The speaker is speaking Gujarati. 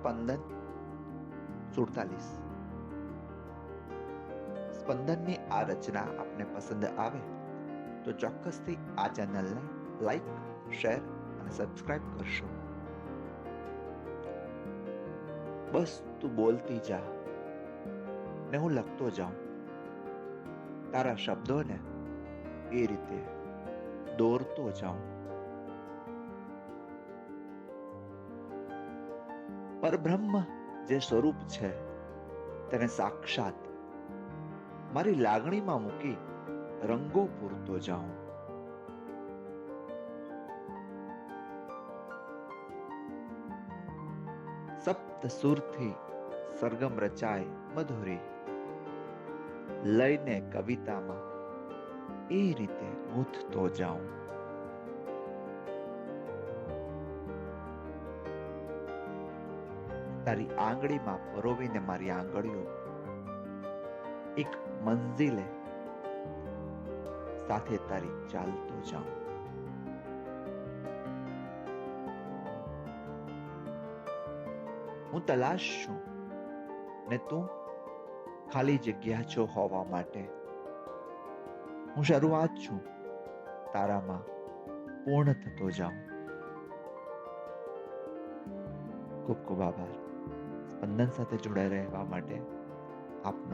સ્પંદન સુડતાલીસ. સ્પંદનની આ રચના આપને પસંદ આવે તો ચોક્કસથી આ ચેનલને લાઈક, શેર અને સબસ્ક્રાઇબ કરશો. બસ તું બોલતી જા ને હું લખતો જાઉં. તારા શબ્દોને એ રીતે દોરતો જાઉં. પરબ્રહ્મ જે સ્વરૂપ છે, તેને સાક્ષાત મારી લાગણીમાં મૂકી રંગો પૂરતો જાઉં. સપ્ત સુરથી સરગમ રચાય મધુરી લઈને કવિતામાં એ રીતે ગૂંથતો જાઉં. તારી આંગળીમાં પરોવીને મારી આંગળીઓ. એક મંઝિલે સાથે તારી ચાલતો જાઉં. હું તલાશ છું ને તું ખાલી જગ્યા છો હોવા માટે. હું શરૂઆત છું તારામાં પૂર્ણ થતો જાઉં. ખૂબ ખૂબ આભાર. સ્પંદન સાથે જોડાઈ રહેવા માટે આપનો